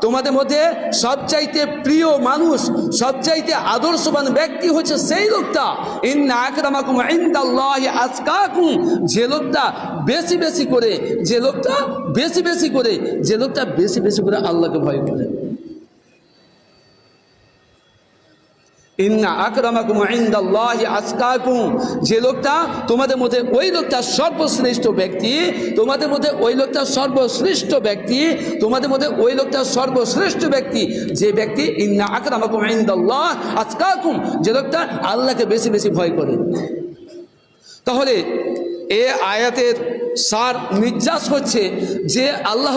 তোমাদের মধ্যে সবচাইতে প্রিয় মানুষ, সবচাইতে আদর্শবান ব্যক্তি হচ্ছে সেই লোকটা। ইন্না আকরামাকুম ইনদাল্লাহ আজকাকুম। যে লোকটা বেশি বেশি করে, যে লোকটা বেশি বেশি করে, যে লোকটা বেশি বেশি করে আল্লাহকে ভয় করে। ইন্না আকরামাকুম ইনদাল্লাহি আজকাকুম। যে লোকটা তোমাদের মধ্যে, ওই লোকটা সর্বশ্রেষ্ঠ ব্যক্তি, তোমাদের মধ্যে ওই লোকটা সর্বশ্রেষ্ঠ ব্যক্তি, তোমাদের মধ্যে ওই লোকটা সর্বশ্রেষ্ঠ ব্যক্তি, যে ব্যক্তি ইন্না আকরামাকুম ইনদাল্লাহ আজকাকুম, যে লোকটা আল্লাহকে বেশি বেশি ভয় করে। তাহলে এ আয়াতের সার নির্যাস হচ্ছে যে আল্লাহ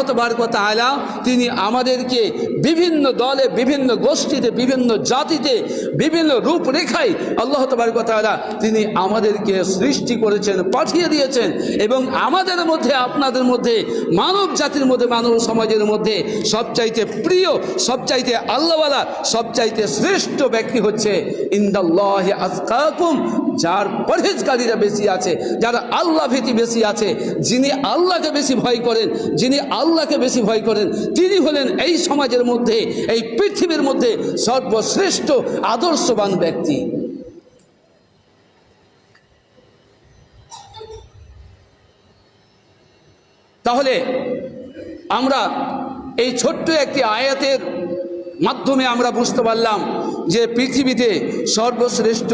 তালা তিনি আমাদেরকে বিভিন্ন দলে, বিভিন্ন গোষ্ঠীতে, বিভিন্ন জাতিতে, বিভিন্ন রূপরেখায় আল্লাহ তালা তিনি আমাদেরকে সৃষ্টি করেছেন, পাঠিয়ে দিয়েছেন এবং আমাদের মধ্যে, আপনাদের মধ্যে, মানব জাতির মধ্যে, মানব সমাজের মধ্যে সবচাইতে প্রিয়, সবচাইতে আল্লাহওয়ালা, সবচাইতে শ্রেষ্ঠ ব্যক্তি হচ্ছে ইন্দাল্লাহ আসকাকুম যার পরহেজকারীরা বেশি আছে, যার আল্লাহ ভীতি বেশি আছে। যিনি আল্লাহকে বেশি ভয় করেন, যিনি আল্লাহকে বেশি ভয় করেন, তিনি হলেন এই সমাজের মধ্যে, এই পৃথিবীর মধ্যে সর্বশ্রেষ্ঠ আদর্শবান ব্যক্তি। তাহলে আমরা এই ছোট্ট একটি আয়াতের মাধ্যমে আমরা বুঝতে পারলাম যে পৃথিবীতে সর্বশ্রেষ্ঠ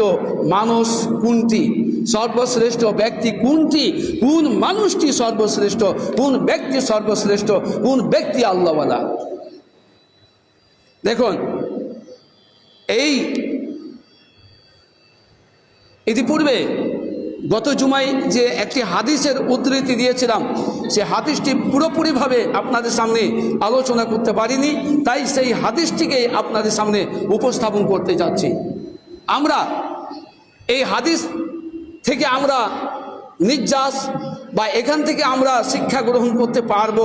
মানুষ কোনটি? সর্বশ্রেষ্ঠ ব্যক্তি কোনটি? কোন মানুষটি সর্বশ্রেষ্ঠ? কোন ব্যক্তি সর্বশ্রেষ্ঠ? কোন ব্যক্তি আল্লাহওয়ালা? দেখুন, এই ইতিপূর্বে গত জুমাই যে একটি হাদিসের উদ্ধৃতি দিয়েছিলাম, সে হাদিসটি পুরোপুরিভাবে আপনাদের সামনে আলোচনা করতে পারিনি, তাই সেই হাদিসটিকে আপনাদের সামনে উপস্থাপন করতে যাচ্ছি। আমরা এই হাদিস থেকে আমরা নির্যাস বা এখান থেকে আমরা শিক্ষা গ্রহণ করতে পারব,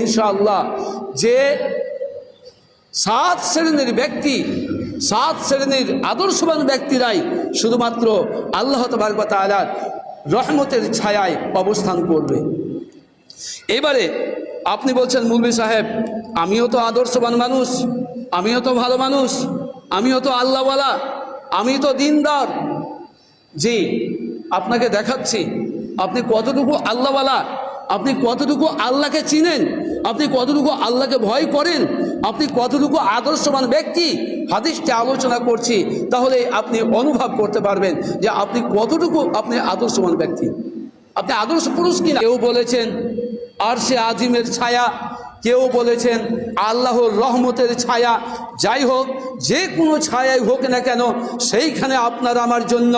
ইনশাআল্লাহ। যে সাত শ্রেণির ব্যক্তি, সাত শ্রেণির আদর্শবান ব্যক্তিরাই শুধুমাত্র আল্লাহ তালার রহমতের ছায়ায় অবস্থান করবে। এবারে আপনি বলছেন মুলবি সাহেব, আমিও তো আদর্শবান মানুষ, আমিও তো ভালো মানুষ, আমিও তো আল্লাহওয়ালা আমি তো দিনদার। জি আপনাকে দেখাচ্ছি। আপনি কতটুকু আল্লাহওয়ালা? আপনি কতটুকু আল্লাহকে চিনেন? আপনি কতটুকু আল্লাহকে ভয় করেন? আপনি কতটুকু আদর্শবান ব্যক্তি? হাদিসটি আলোচনা করছি, তাহলে আপনি অনুভব করতে পারবেন যে আপনি কতটুকু আপনি আদর্শবান ব্যক্তি। আপনি আদর্শ পুরুষ কিনা? কেউ বলেছেন আর সে আজিমের ছায়া কেউ বলেছেন, আল্লাহর রহমতের ছায়া, যাই হোক, যে কোনো ছায়াই হোক না কেন, সেইখানে আপনার আমার জন্য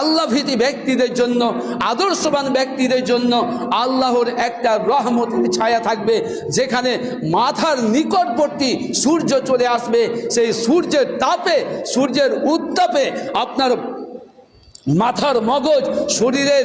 আল্লাভীতি ব্যক্তিদের জন্য, আদর্শবান ব্যক্তিদের জন্য আল্লাহর একটা রহমতের ছায়া থাকবে, যেখানে মাথার নিকটবর্তী সূর্য চলে আসবে, সেই সূর্যের তাপে, সূর্যের উত্তাপে আপনার মাথার মগজ, শরীরের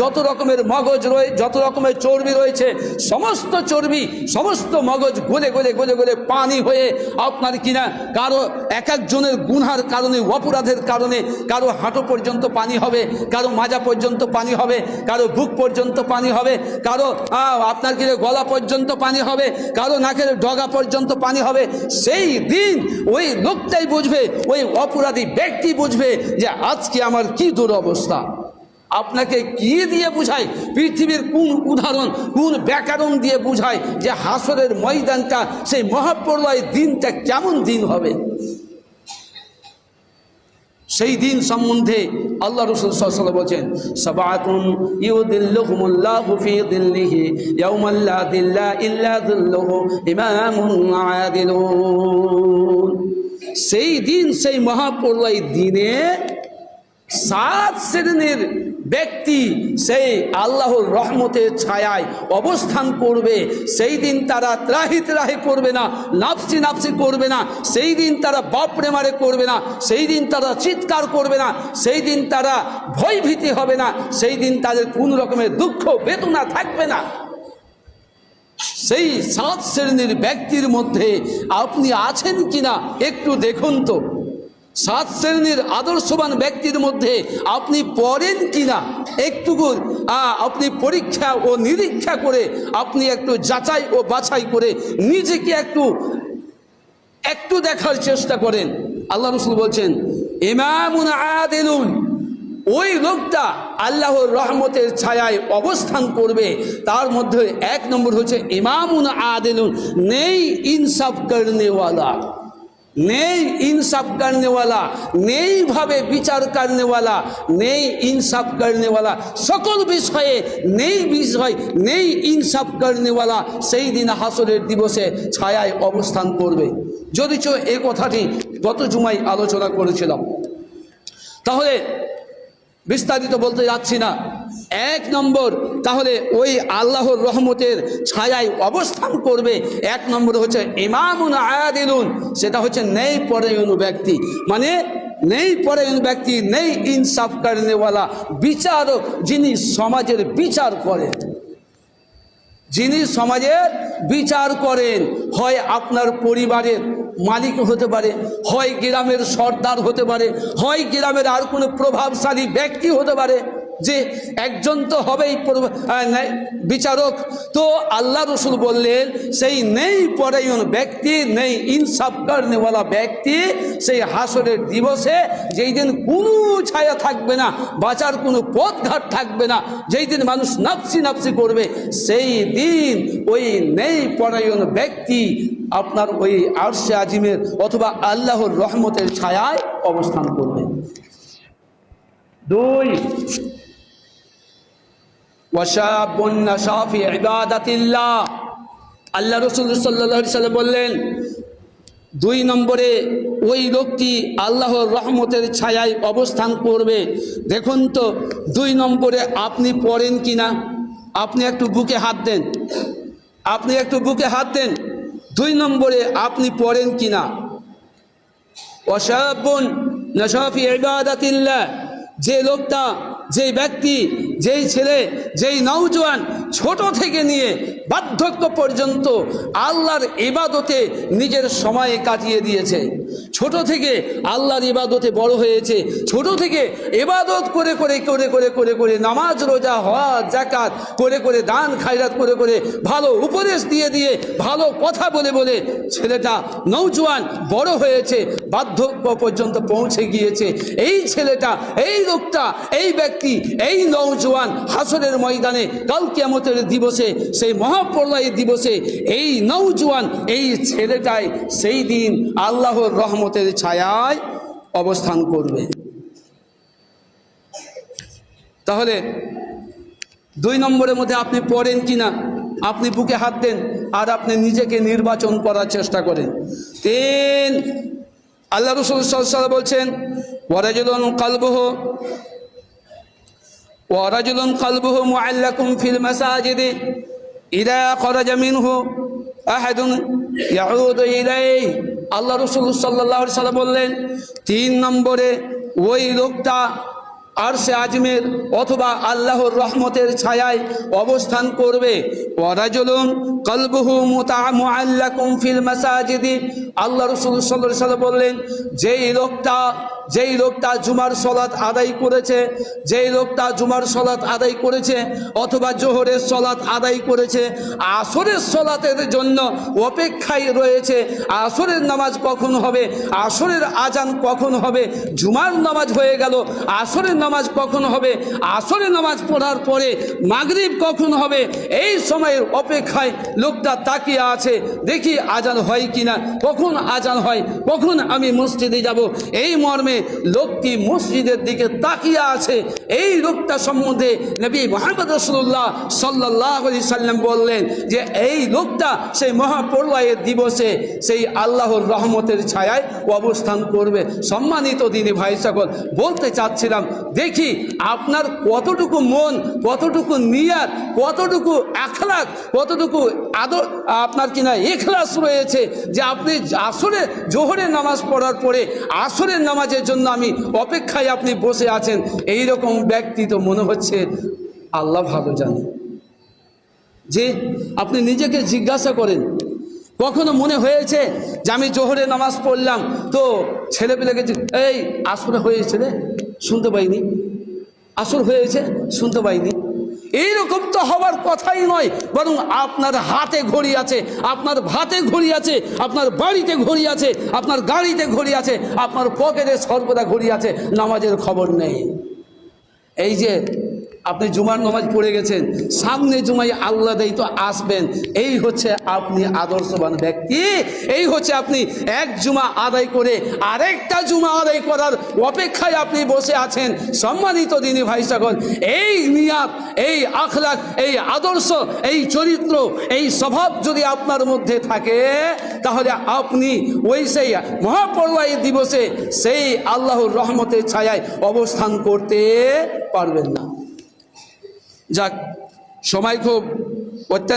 যত রকমের মগজ রয়ে, যত রকমের চর্বি রয়েছে, সমস্ত চর্বি, সমস্ত মগজ গলে গলে গলে গলে পানি হয়ে আপনার কিনা কারও এক একজনের গুনহার কারণে, অপরাধের কারণে কারও হাঁটু পর্যন্ত পানি হবে, কারও মাজা পর্যন্ত পানি হবে, কারও বুক পর্যন্ত পানি হবে, কারও আপনার কিনা গলা পর্যন্ত পানি হবে, কারও নাকের ডগা পর্যন্ত পানি হবে, সেই দিন ওই লোকটাই বুঝবে, ওই অপরাধী ব্যক্তি বুঝবে যে আজকে আমার কি দুরবস্থা। আপনাকে কি দিয়ে বুঝায় পৃথিবীর কোন উদাহরণ, কোন ব্যাকরণ দিয়ে বুঝায় যে হাসরের ময়দানটা, সেই মহাপ্রলয় দিনটা কেমন দিন হবে? সেই দিন সম্বন্ধে আল্লাহ রসুল সাল্লাল্লাহু বলছেন ইল্লা সেই দিন, সেই মহাপ্রলয় দিনে সাত শ্রেণির ব্যক্তি সেই আল্লাহর রহমতের ছায়ায় অবস্থান করবে। সেই দিন তারা ত্রাহি ত্রাহি করবে না, নাফসি নাফসি করবে না। সেই দিন তারা বাপরে মারে করবে না, সেই দিন তারা চিৎকার করবে না, সেই দিন তারা ভয় ভীতি হবে না, সেই দিন তাদের কোন রকমের দুঃখ, বেদনা থাকবে না। সেই সাত শ্রেণির ব্যক্তির মধ্যে আপনি আছেন কিনা একটু দেখুন তো। সাত শ্রেণির আদর্শবান ব্যক্তির মধ্যে আপনি পড়েন কিনা একটুকু আপনি পরীক্ষা ও নিরীক্ষা করে আপনি একটু যাচাই ও বাছাই করে নিজেকে একটু একটু দেখার চেষ্টা করেন। আল্লাহ রসুল বলছেন, ইমামুন আদিলুন। ওই লোকটা আল্লাহর রহমতের ছায়ায় অবস্থান করবে। তার মধ্যে এক নম্বর হচ্ছে ইমামুন আদিলুন। নেই ইনসাফ করনেওয়ালা। নেই ইনসাফ কারণেওয়ালা নেই ভাবে বিচার কারণেওয়ালা নেই ইনসাফ কারণেওয়ালা সকল বিষয়ে নেই বিষয় নেই ইনসাফ কারণেওয়ালা সেই দিন হাসরের দিবসে ছায়ায় অবস্থান করবে। যদিচ এ কথাটি গত জুমায় আলোচনা করেছিলাম। তাহলে বিস্তারিত বলতে যাচ্ছি না। এক নম্বর, তাহলে ওই আল্লাহর রহমতের ছায়ায় অবস্থান করবে। এক নম্বর হচ্ছে ইমামুন আয়াদিলুন সেটা হচ্ছে নেই পরায়ণ ব্যক্তি। মানে নেই পরায়ণ ব্যক্তি, নেই ইনসাফ করনেওয়ালা বিচারক যিনি সমাজের বিচার করেন। যিনি সমাজের বিচার করেন, হয় আপনার পরিবারের মালিক হতে পারে, হয় গ্রামের সর্দার হতে পারে, হয় গ্রামের আর কোনো প্রভাবশালী ব্যক্তি হতে পারে যে একজন তো হবেই বিচারক। তো আল্লাহ রসুল বললেন, সেই নেই পরায়ণ ব্যক্তি, নেই ইনসাফ করনেওয়ালা ব্যক্তি, সেই হাসরের দিবসে যেই দিন কোনো ছায়া থাকবে না, বাঁচার কোনো পথঘাট থাকবে না, যেই দিন মানুষ নাপসি নাপসি করবে, সেই দিন ওই নেই পরায়ণ ব্যক্তি আপনার ওই আরশে আজিমের অথবা আল্লাহর রহমতের ছায়ায় অবস্থান করবে। দুই আল্লাহ রসুল সাল্লাম বললেন, দুই নম্বরে ওই লোকটি আল্লাহর রহমতের ছায়ায় অবস্থান করবে। দেখুন তো, দুই নম্বরে আপনি পড়েন কি না আপনি একটু বুকে হাত দেন। আপনি একটু বুকে হাত দেন। দুই নম্বরে আপনি পড়েন কিনা? অসাবন নশাফি ইবাদাতিল্লাহ। যে লোকটা যে ব্যক্তি, যেই ছেলে, যেই নৌজওয়ান ছোট থেকে নিয়ে বার্ধক্য পর্যন্ত আল্লাহর ইবাদতে নিজের সময় কাটিয়ে দিয়েছে। ছোট থেকে আল্লাহর ইবাদতে বড় হয়েছে, ছোট থেকে এবাদত করে করে করে করে করে করে নামাজ, রোজা হওয়া জাকাত করে করে দান, খায়রাত, করে করে ভালো উপদেশ দিয়ে দিয়ে ভালো কথা বলে বলে ছেলেটা নৌজওয়ান বড় হয়েছে, বার্ধক্য পর্যন্ত পৌঁছে গিয়েছে। এই ছেলেটা, এই লোকটা, এই ব্যক্তি, এই নৌজওয়ান হাসরের ময়দানে কাল কিয়ামতের দিবসে, সেই মহাপ্রলয়ের দিবসে এই নৌজওয়ান এই ছেলেটাই সেই দিন আল্লাহর রহমতের ছায়ায় অবস্থান করবে। তাহলে দুই নম্বরের মধ্যে আপনি পড়েন কিনা, আপনি বুকে হাত দেন আর আপনি নিজেকে নির্বাচন করার চেষ্টা করেন। তিন, আল্লাহ রসুল সাল্লাম বলছেন ওয়ারাজুলন কালবহ ওয়ারাজুলন কালবহ মুআল্লাকুম ফিল মাসাজিদি, ইদা খরাজা মিনহু আহাদুন ইয়াউদু ইলাইহি। আল্লাহ রসুল সাল্লাহ সাল্লাম বললেন, তিন নম্বরে ওই লোকটা আর সে আজমের অথবা আল্লাহর রহমতের ছায়ায় অবস্থান করবে। কলবহু আল্লাহ রসুল সাল্লাহ সাল্লাম বললেন, যেই লোকটা যেই লোকটা জুমার সলাৎ আদায় করেছে, যেই লোকটা জুমার সলাৎ আদায় করেছে, অথবা জোহরের সলাৎ আদায় করেছে, আসরের সলাতের জন্য অপেক্ষায় রয়েছে, আসরের নামাজ কখন হবে, আসরের আজান কখন হবে, জুমার নামাজ হয়ে গেল, আসরের নামাজ কখন হবে, আসরের নামাজ পড়ার পরে মাগরিব কখন হবে, এই সময়ের অপেক্ষায় লোকটা তাকিয়ে আছে, দেখি আজান হয় কিনা, কখন আজান হয়, কখন আমি মসজিদে যাব, এই মর্মে লোকটি মসজিদের দিকে তাকিয়ে আছে। এই লোকটা সম্বন্ধে নবী মোহাম্মদ রসুল্লাহ সাল্লাহ আলি সাল্লাম বললেন যে, এই লোকটা সেই মহাপ্রলয়ের দিবসে সেই আল্লাহর রহমতের ছায়ায় অবস্থান করবে। সম্মানিত দিনী ভাই সকল, বলতে চাচ্ছিলাম, দেখি আপনার কতটুকু মন, কতটুকু নিয়াত, কতটুকু আখলাক, কতটুকু আদর, আপনার কিনা এখলাস রয়েছে যে, আপনি আসরে জোহরের নামাজ পড়ার পরে, আসরের নামাজের জন্য আমি অপেক্ষায় আপনি বসে আছেন। এই রকম ব্যক্তি তো মনে হচ্ছে আল্লাহ ভালো জানে। যে আপনি নিজেকে জিজ্ঞাসা করেন, কখনো মনে হয়েছে যে আমি জোহরে নামাজ পড়লাম, তো ছেলেপেলেকে এই, আসরে হয়েছে রে, শুনতে পাইনি। আসর হয়েছে, শুনতে পাইনি। এইরকম তো হবার কথাই নয়, বরং আপনার হাতে ঘড়ি আছে, আপনার ভাতে ঘড়ি আছে, আপনার বাড়িতে ঘড়ি আছে, আপনার গাড়িতে ঘড়ি আছে, আপনার পকেটে সর্বদা ঘড়ি আছে, নামাজের খবর নেই। এই যে আপনি জুমার নামাজ পড়ে গেছেন, সামনে জুমাই আল্লাহ দেই তো আসবেন। এই হচ্ছে আপনি আদর্শবান ব্যক্তি। এই হচ্ছে আপনি এক জুমা আদায় করে আরেকটা জুমা আদায় করার অপেক্ষায় আপনি বসে আছেন। সম্মানিত দিনী ভাই সকল এই নিয়াত, এই আখলাক, এই আদর্শ, এই চরিত্র, এই স্বভাব যদি আপনার মধ্যে থাকে, তাহলে আপনি ওই সেই মহাপর্বাই দিবসে সেই আল্লাহর রহমতের ছায়ায় অবস্থান করতে পারবেন না। যাক সময় খুব অত্যন্ত